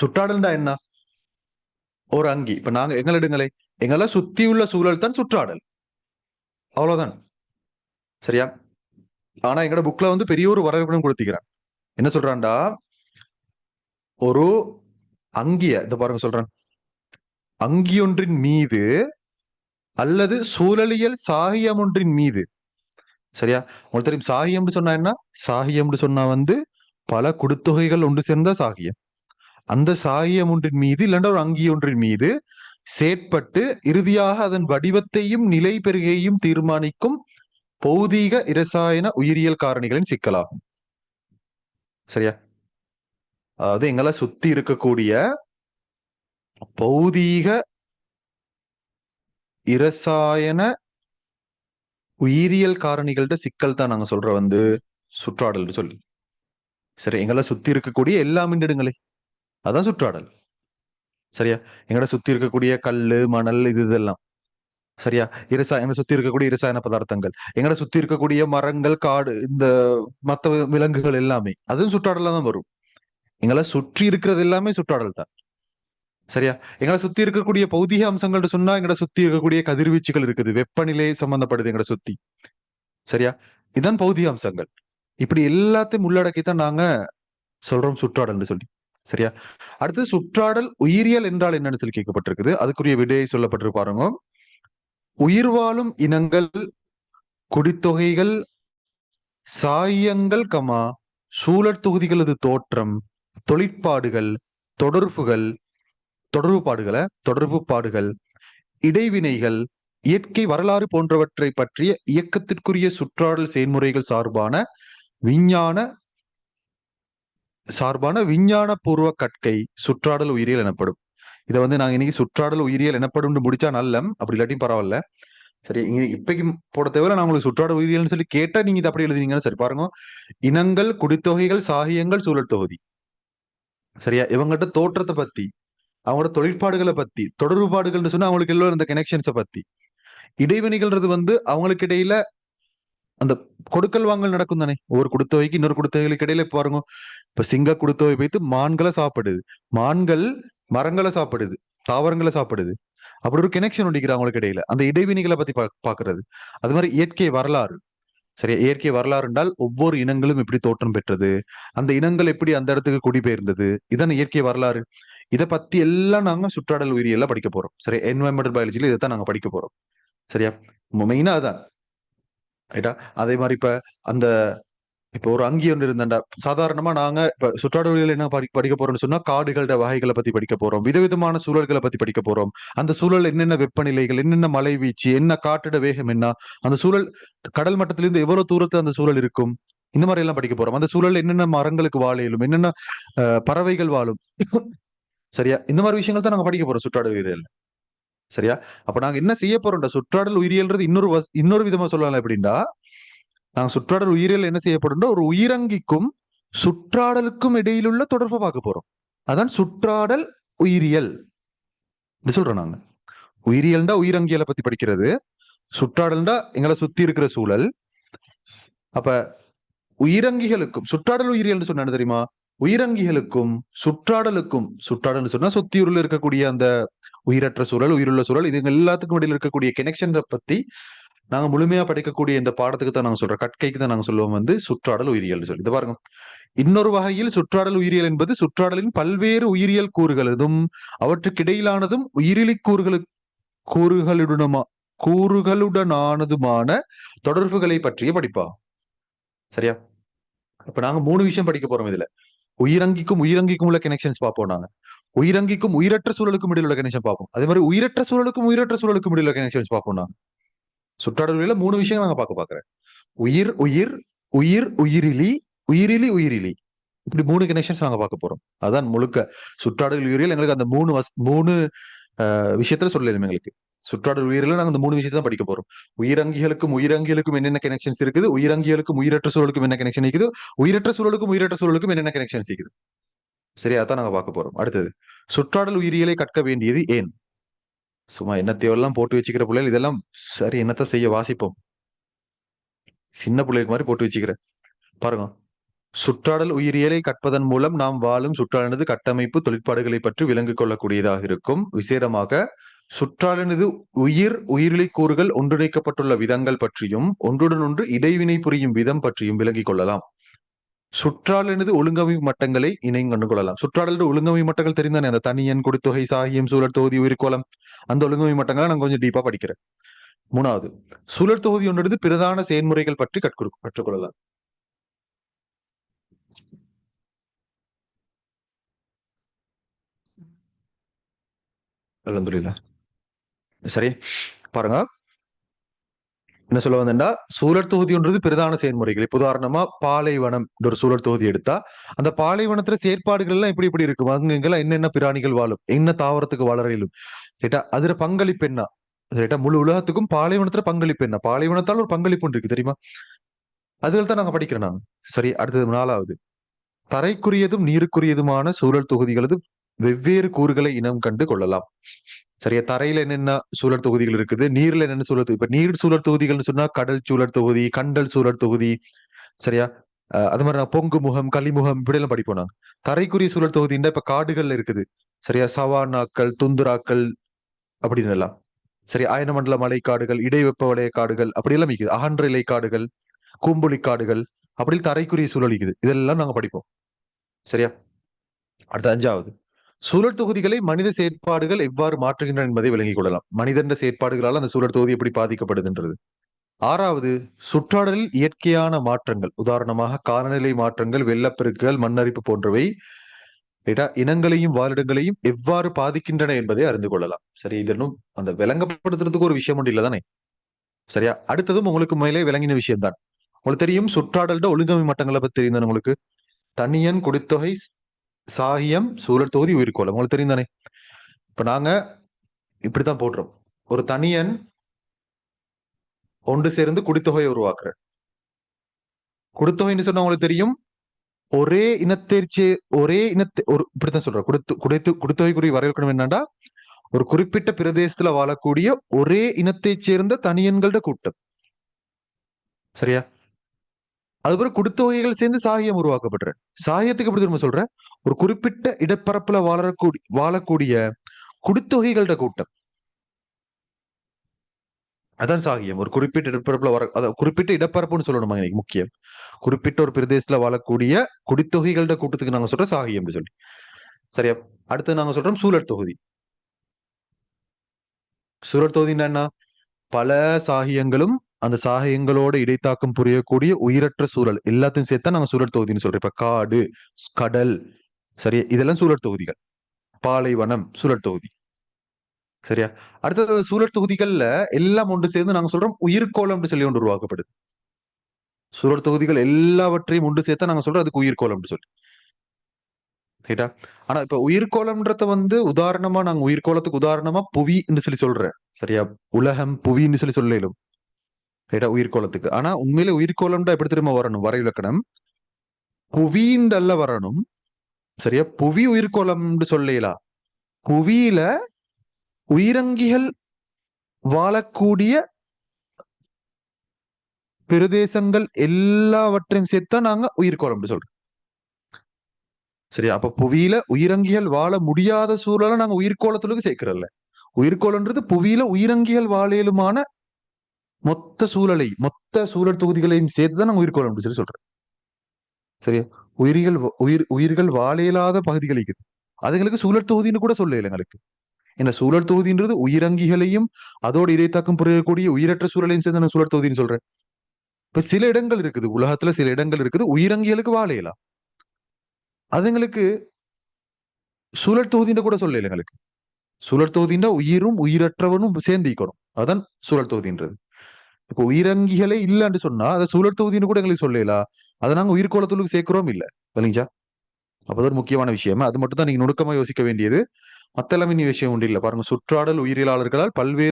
சுற்றாடல்டா என்ன? ஒரு அங்கி. இப்ப நாங்க எங்களிடங்களே எங்களை சுத்தி உள்ள சூழல் தான் சுற்றாடல். அவ்வளவுதான். சரியா? ஆனா எங்கட புக்ல வந்து பெரிய ஒரு வரவேற்பு கொடுத்திக்கிறான் என்ன சொல்றான்டா? ஒரு அங்கிய இந்த பாருங்க சொல்றான். அங்கியொன்றின் மீது அல்லது சூழலியல் சாகியம் ஒன்றின் மீது. சரியா? உங்களுக்கு தெரியும் சாகியம்னு சொன்னா என்ன? சாகியம்னு சொன்னா வந்து பல குடுத்தொகைகள் ஒன்று சேர்ந்த சாகியம். அந்த சாகியம் ஒன்றின் மீது இல்லைன்னா ஒரு அங்கி ஒன்றின் மீது செயற்பட்டு இறுதியாக அதன் வடிவத்தையும் நிலை பெருகையும் தீர்மானிக்கும் பௌதீக இரசாயன உயிரியல் காரணிகளின் சிக்கலாகும். சரியா? அதாவது எங்களை சுத்தி இருக்கக்கூடிய பௌதீக இரசாயன உயிரியல் காரணிகள்ட சிக்கல் தான் நாங்க சொல்ற வந்து சுற்றாடல் சொல்லி. சரி எங்களை சுத்தி இருக்கக்கூடிய எல்லா மின்னிடுங்களே. அதான் சுற்றாடல் சரியா? எங்களை சுத்தி இருக்கக்கூடிய கல்லு மணல் இது இதெல்லாம். சரியா? இரசா எங்களை சுத்தி இருக்கக்கூடிய இரசாயன பதார்த்தங்கள். எங்களை சுத்தி இருக்கக்கூடிய மரங்கள் காடு இந்த மத்த விலங்குகள் எல்லாமே. அதுவும் சுற்றாடல தான் வரும். எங்களை சுற்றி இருக்கிறது எல்லாமே சுற்றாடல் தான். சரியா? எங்களை சுத்தி இருக்கக்கூடிய பௌதிக அம்சங்கள்னு சொன்னா எங்களை சுத்தி இருக்கக்கூடிய கதிர்வீச்சுகள் இருக்குது. வெப்பநிலை சம்பந்தப்படுது எங்களை சுத்தி. சரியா? இதுதான் பௌதிக அம்சங்கள். இப்படி எல்லாத்தையும் உள்ளடக்கி தான் நாங்க சொல்றோம் சுற்றாடல்னு சொல்லி. சரியா? அடுத்து சுற்றாடல் உயிரியல் என்றால் என்னன்னு சொல்லி கேட்கப்பட்டிருக்குது. அதுக்குரிய விடையை சொல்லப்பட்டிருக்கு பாருங்க உயிர் வாழும் இனங்கள் குடித்தொகைகள் சாயங்கள் கமா சூழற் தொகுதிகளது தோற்றம் தொழிற்பாடுகள் தொடர்புகள் தொடர்பு பாடுகளை தொடர்பு பாடுகள் இடைவினைகள் இயற்கை வரலாறு போன்றவற்றை பற்றிய இயக்கத்திற்குரிய சுற்றாடல் செயல்முறைகள் சார்பான விஞ்ஞான சார்பான விஞ்ஞான பூர்வ கற்கை சுற்றாடல் உயிரியல் எனப்படும். இதை வந்து நாங்க இன்னைக்கு சுற்றாடல் உயிரியல் எனப்படும் முடிச்சா நல்லம் அப்படி இல்லாட்டியும் பரவாயில்ல. சரி இங்க இப்பைக்கு போட தேவையில்ல நான் உங்களுக்கு சுற்றாடல் உயிரியல்னு சொல்லி கேட்டா நீங்க இதை அப்படி எழுதுனீங்கன்னு சரி பாருங்க. இனங்கள் குடித்தொகைகள் சாகியங்கள் சூழல் தொகுதி. சரியா? இவங்கள்ட்ட தோற்றத்தை பத்தி அவங்களோட தொழிற்பாடுகளை பத்தி தொடர்புபாடுகள்னு சொன்னா அவங்களுக்கு எல்லாம் இந்த கனெக்ஷன்ஸை பத்தி. இடைவினைகள்ன்றது வந்து அவங்களுக்கு இடையில அந்த கொடுக்கல் வாங்கல் நடக்கும் தானே? ஒரு கொடுத்தவைக்கு இன்னொரு குடுத்தொகைகளுக்கு இடையில பாருங்க. இப்ப சிங்க குடுத்தொகை வைத்து மான்களை சாப்பிடுது. மான்கள் மரங்களை சாப்பிடுது. தாவரங்களை சாப்பிடுது. அப்படி ஒரு கனெக்ஷன் ஒண்டிக்கிற அவங்களுக்கு இடையில. அந்த இடைவினைகளை பத்தி பா- பாக்குறது. அது மாதிரி இயற்கை வரலாறு. சரியா? இயற்கை வரலாறு என்றால் ஒவ்வொரு இனங்களும் எப்படி தோற்றம் பெற்றது? அந்த இனங்கள் எப்படி அந்த இடத்துக்கு குடிபெயர்ந்தது? இதான இயற்கை வரலாறு. இதை பத்தி எல்லாம் நாங்க சுற்றாடல் உயிரியெல்லாம் படிக்க போறோம். சரி என்வரன்மெண்டல் பயாலஜில இதைத்தான் நாங்க படிக்க போறோம். சரியா? மெயினா அதான். ரைட்டா? அதே மாதிரி இப்ப அந்த இப்ப ஒரு அங்கி ஒன்று இருந்தாண்டா சாதாரணமா நாங்க இப்ப சுற்றாடல் என்ன படி படிக்க போறோம்னு சொன்னா காடுகளோட வகைகளை பத்தி படிக்க போறோம். விதவிதமான சூழல்களை பத்தி படிக்க போறோம். அந்த சூழல் என்னென்ன வெப்பநிலைகள் என்னென்ன மழை வீச்சு என்ன காற்றோட வேகம் என்ன அந்த சூழல் கடல் மட்டத்திலிருந்து எவ்வளவு தூரத்துல அந்த சூழல் இருக்கும்? இந்த மாதிரி எல்லாம் படிக்க போறோம். அந்த சூழல் என்னென்ன மரங்களுக்கு வாழையிலும் என்னென்ன அஹ், பறவைகள் வாழும்? சரியா? இந்த மாதிரி விஷயங்கள் தான் நாங்க படிக்க போறோம் சுற்றாடல் உயிரியல் சரியா? அப்ப நாங்க என்ன செய்ய போறோம்டா? சுற்றாடல் உயிரியல்ன்றது இன்னொரு இன்னொரு விதமா சொல்லலாம் எப்படின்னா நாங்க சுற்றாடல் உயிரியல் என்ன செய்யப்படும்னா ஒரு உயிரங்கிக்கும் சுற்றாடலுக்கும் இடையிலுள்ள தொடர்பை பார்க்க போறோம். அதான் சுற்றாடல் உயிரியல். இப்படி சொல்றோம் நாங்க. உயிரியல்டா உயிரங்கியலை பத்தி படிக்கிறது. சுற்றாடல்டா எங்களை சுத்தி இருக்கிற சூழல். அப்ப உயிரங்கிகளுக்கும் சுற்றாடல் உயிரியல்னு சொன்னா தெரியுமா? உயிரங்கிகளுக்கும் சுற்றாடலுக்கும் சுற்றாடல் சொன்னா சுத்தியூரில் இருக்கக்கூடிய அந்த உயிரற்ற சூழல் உயிருள்ள சூழல் இதுங்க எல்லாத்துக்கும் இடையில இருக்கக்கூடிய கனெக்ஷன் பத்தி நாங்க முழுமையா படிக்கக்கூடிய இந்த பாடத்துக்கு தான் நாங்க சொல்றோம். கட்கைக்கு தான் நாங்க சொல்லுவோம் வந்து சுற்றாடல் உயிரியல் சொல்லி. இது பாருங்க. இன்னொரு வகையில் சுற்றாடல் உயிரியல் என்பது சுற்றாடலின் பல்வேறு உயிரியல் கூறுகளதும் அவற்றுக்கிடையிலானதும் உயிரிலி கூறுகளு கூறுகளுடனுமா கூறுகளுடனானதுமான தொடர்புகளை பற்றிய படிப்பா. சரியா? இப்ப நாங்க மூணு விஷயம் படிக்க போறோம் இதுல. உயிரங்கிக்கும் உயிரங்கிக்கும் உள்ள கனெக்ஷன்ஸ் பார்ப்போம் நாங்க. உயிரங்கிக்கும் உயிரற்ற சூழலுக்கும் இடையில உள்ள கனெக்ஷன் பார்ப்போம். அதே மாதிரி உயிரற்ற சூழலுக்கும் உயிரற்ற சூழலுக்கும் இடையில கனெக்ஷன்ஸ் பார்ப்போம் நாங்க. சுற்றாடல்களில் மூணு விஷயம் நாங்க பார்க்க பாக்குறேன் உயிர் உயிர் உயிர் உயிரிலி உயிரிலி உயிரிலி. இப்படி மூணு கனெக்ஷன்ஸ் நாங்க பார்க்க போறோம். அதான் முழுக்க சுற்றாடல் உயிரியல் எங்களுக்கு அந்த மூணு மூணு விஷயத்துல சொல்லலாம் எங்களுக்கு. சுற்றாடல் உயிரில நாங்க இந்த மூணு விஷயத்தை தான் படிக்க போறோம். உயிரங்கிகளுக்கும் உயிரங்கிகளுக்கும் என்னென்ன கனெக்ஷன்ஸ் இருக்குது? உயிரங்கிகளுக்கும் உயிரற்ற சூழலுக்கும் என்ன கனெக்ஷன் இருக்குது? உயிரற்ற சூழலுக்கும் உயிரற்ற சூழலுக்கும் என்னென்ன கனெக்ஷன்ஸ் இருக்குது? சரி நாங்க பார்க்க போறோம். அடுத்தது சுற்றாடல் உயிரியலை கற்க வேண்டியது ஏன்? சும்மா என்னத்தையெல்லாம் போட்டு வச்சுக்கிற பிள்ளைகள் இதெல்லாம் சரி என்னத்த செய்ய வாசிப்போம்? சின்ன பிள்ளைகளுக்கு மாதிரி போட்டு வச்சுக்கிறேன் பாருங்க சுற்றாடல் உயிரியலை கற்பதன் மூலம் நாம் வாழும் சுற்றாடனது கட்டமைப்பு தொழிற்பாடுகளை பற்றி விளங்கிக் கொள்ளக்கூடியதாக இருக்கும். விசேடமாக சுற்றாடனது உயிர் உயிரிலை கூறுகள் ஒன்றிணைக்கப்பட்டுள்ள விதங்கள் பற்றியும் ஒன்றுடன் ஒன்று இடைவினை புரியும் விதம் பற்றியும் விளங்கிக் கொள்ளலாம். சுற்றாடனது ஒழுங்கமைப்பு மட்டங்களை இணைந்து கொள்ளலாம். சுற்றாடலோட ஒழுங்கமைப்பு மட்டங்கள் தெரிந்தானே? அந்த தனியன் கொடுத்தொகை சாகியம் சூழல் தொகுதி உயிர்கோளம் அந்த ஒழுங்கமைப்பு மட்டங்களை நான் கொஞ்சம் டீப்பா படிக்கிறேன். மூணாவது சூழல் தொகுதி ஒன்றது பிரதான செயல்முறைகள் பற்றி கற்று கற்றுக்கொள்ளலாம். அல்ஹம்துலில்லாஹ். சரி பாருங்க. என்ன சொல்ல வந்தேன்டா சூழல் தொகுதின்றது பிரதான செயல்முறைகள். உதாரணமா பாலைவனம் ஒரு சூழல் தொகுதி எடுத்தா அந்த பாலைவனத்துல செயற்பாடுகள் எல்லாம் எப்படி எப்படி இருக்கும். அங்கெங்கெல்லாம் என்னென்ன பிராணிகள் வாழும்? என்ன தாவரத்துக்கு வளரையிலும் ரைட்டா அதுல பங்களிப்பு என்ன? ரைட்டா முழு உலகத்துக்கும் பாலைவனத்துல பங்களிப்பு என்ன? பாலைவனத்தால் ஒரு பங்களிப்பு இருக்கு தெரியுமா? அதுகள் தான் நாங்க படிக்கிறோம் நாங்க. சரி அடுத்தது நாலாவது. தரைக்குரியதும் நீருக்குரியதுமான சூழல் தொகுதிகளது வெவ்வேறு கூறுகளை இனம் கண்டு கொள்ளலாம். சரியா? தரையில என்னென்ன சூழல் தொகுதிகள் இருக்குது. நீர்ல என்னென்ன சூழல் தொகுதி. இப்ப நீர் சூழல் தொகுதிகள்னு சொன்னா கடல் சூழல் தொகுதி கண்டல் சூழல் தொகுதி. சரியா? அது மாதிரி நான் பொங்கு முகம் களிமுகம் இப்படி எல்லாம் படிப்போம் நாங்க தரைக்குரிய சூழல் தொகுதின்னா இப்ப காடுகள்ல இருக்குது. சரியா? சவானாக்கள் துந்துராக்கள் அப்படின்னு எல்லாம். சரி அயனமண்டல மலைக்காடுகள் இடைவெப்ப வலய காடுகள் அப்படி எல்லாம் இருக்குது. அகன்ற இலை காடுகள் கூம்புளி காடுகள் அப்படி தரைக்குரிய சூழல் இருக்குது. இதெல்லாம் நாங்க படிப்போம். சரியா? அடுத்த அஞ்சாவது. சூழல் தொகுதிகளை மனித செயற்பாடுகள் எவ்வாறு மாற்றுகின்றன என்பதை விளங்கிக் கொள்ளலாம். மனிதன்ற செயற்பாடுகளால் அந்த சூழல் தொகுதி எப்படி பாதிக்கப்படுகின்றது ஆறாவது சுற்றாடலில் இயற்கையான மாற்றங்கள் உதாரணமாக காலநிலை மாற்றங்கள் வெள்ளப்பெருக்குகள் மண்ணரிப்பு போன்றவை இனங்களையும் வாழிடங்களையும் எவ்வாறு பாதிக்கின்றன என்பதை அறிந்து கொள்ளலாம். சரி இதனும் அந்த விளங்கப்படுத்துறதுக்கு ஒரு விஷயம் ஒன்று இல்லதானே? சரியா? அடுத்ததும் உங்களுக்கு மேலே விளங்கின விஷயம் தான் உங்களுக்கு தெரியும் சுற்றாடல்ட ஒழுங்கமை மட்டங்களை பத்தி தெரியும் உங்களுக்கு? தனியன் குடித்தொகை சாகியம் சூழல் தொகுதி உயிர்கோளம் உங்களுக்கு தெரியும் தானே இப்ப நாங்க இப்படித்தான் போடுறோம் ஒரு தனியன் ஒன்று சேர்ந்து குடித்தொகையை உருவாக்குற குடித்தொகைன்னு சொன்னா உங்களுக்கு தெரியும்? ஒரே இனத்தேர்ச்சி ஒரே இனத்தை ஒரு இப்படித்தான் சொல்ற குடுத்து குடைத்து குடித்தொகைக்குரிய வரையறுக்கணும் என்னன்னா ஒரு குறிப்பிட்ட பிரதேசத்துல வாழக்கூடிய ஒரே இனத்தைச் சேர்ந்த தனியன்களோட கூட்டம். சரியா? அதுபோல குடித்தொகைகள் சேர்ந்து சாகியம் உருவாக்கப்படுற சாகியத்துக்கு எப்படி திரும்ப சொல்ற? ஒரு குறிப்பிட்ட இடப்பரப்புல வாழக்கூடிய வாழக்கூடிய குடித்தொகைகளோட கூட்டம். அதான் சாகியம். ஒரு குறிப்பிட்ட இடப்பரப்புல வர அதாவது குறிப்பிட்ட இடப்பரப்புன்னு சொல்லணுமா இன்னைக்கு முக்கியம். குறிப்பிட்ட ஒரு பிரதேசத்துல வாழக்கூடிய குடித்தொகைகளோட கூட்டத்துக்கு நாங்க சொல்றோம் சாகியம் சொல்லி. சரியா? அடுத்து நாங்க சொல்றோம் சூழல் தொகுதி. சூழல் தொகுதின்னா என்ன? பல சாகியங்களும் அந்த சாகயங்களோட இடைத்தாக்கம் புரியக்கூடிய உயிரற்ற சூழல். எல்லாத்தையும் சேர்த்தா நாங்க சூழல் தொகுதின்னு சொல்றோம். இப்ப காடு கடல் சரி இதெல்லாம் சூழல் தொகுதிகள். பாலைவனம் சூழல் தொகுதி. சரியா? அடுத்தது சூழல் தொகுதிகள்ல எல்லாம் ஒன்று சேர்ந்து நாங்க சொல்றோம் உயிர்கோளம்னு சொல்லி ஒன்று உருவாக்கப்படுது. சூழல் தொகுதிகள் எல்லாவற்றையும் ஒன்று சேர்த்தா நாங்க சொல்றோம் அதுக்கு உயிர்கோளம்னு சொல்லி. ரைட்டா? ஆனா இப்ப உயிர்கோளம்ன்றத வந்து உதாரணமா நாங்க உயிர்கோளத்துக்கு உதாரணமா புவின்னு சொல்லி சொல்றேன். சரியா? உலகம் புவின்னு சொல்லி சொல்லலும். ரைட்டா உயிர்கோளத்துக்கு. ஆனா உண்மையில உயிர்கோளம்டா எப்படி திரும்ப வரணும்? வரைவிலக்கணம் இலக்கணம். புவிண்டல்ல வரணும். சரியா? புவி உயிர்கோளம்னு சொல்லலாம் புவியில உயிரங்கிகள் வாழக்கூடிய பிரதேசங்கள் எல்லாவற்றையும் சேர்த்தா நாங்க உயிர்கோளம் சொல்றோம். சரியா? அப்ப புவியில உயிரங்கிகள் வாழ முடியாத சூழலை நாங்க உயிர்கோளத்துக்கு சேர்க்கிறோம்ல உயிர்கோளன்றது புவியில உயிரங்கிகள் வாழையிலுமான மொத்த சூழலை மொத்த சூழல் தொகுதிகளையும் சேர்த்து தான் நாங்க உயிர்கோளம் சொல்லி சொல்றேன். சரியா? உயிரிகள் உயிர் உயிர்கள் வாழ பகுதிகள் இருக்குது. அதுங்களுக்கு சூழல் தொகுதின்னு கூட சொல்லல எங்களுக்கு. ஏன்னா சூழல் தொகுதின்றது உயிரங்கிகளையும் அதோடு இடைத்தாக்கம் புரியக்கூடிய உயிரற்ற சூழலையும் சேர்ந்து நான் சூழல் தொகுதின்னு சொல்றேன். இப்ப சில இடங்கள் இருக்குது. உலகத்துல சில இடங்கள் இருக்குது. உயிரங்கிகளுக்கு வாழையலாம் அதுங்களுக்கு சூழல் தொகுதின்னு கூட சொல்லல எங்களுக்கு. சூழல் தொகுதின்னா உயிரும் உயிரற்றவனும் சேர்ந்திக்கணும் அதான் சூழல் தொகுதின்றது. இப்போ உயிரங்கிகளே இல்லைன்னு சொன்னா அதை சூழல் தொகுதின்னு கூட எங்களுக்கு சொல்லலாம் அதை நாங்க உயிர்கோளத்துக்கு சேர்க்கிறோம் இல்ல. இல்லைங்களா? அப்பதான் ஒரு முக்கியமான விஷயம். அது மட்டும் தான் நீங்க நுணுக்கமா யோசிக்க வேண்டியது. மத்தளமின் இனி விஷயம் உண்டு இல்ல. பாருங்க சுற்றாடல் உயிரியலாளர்களால் பல்வேறு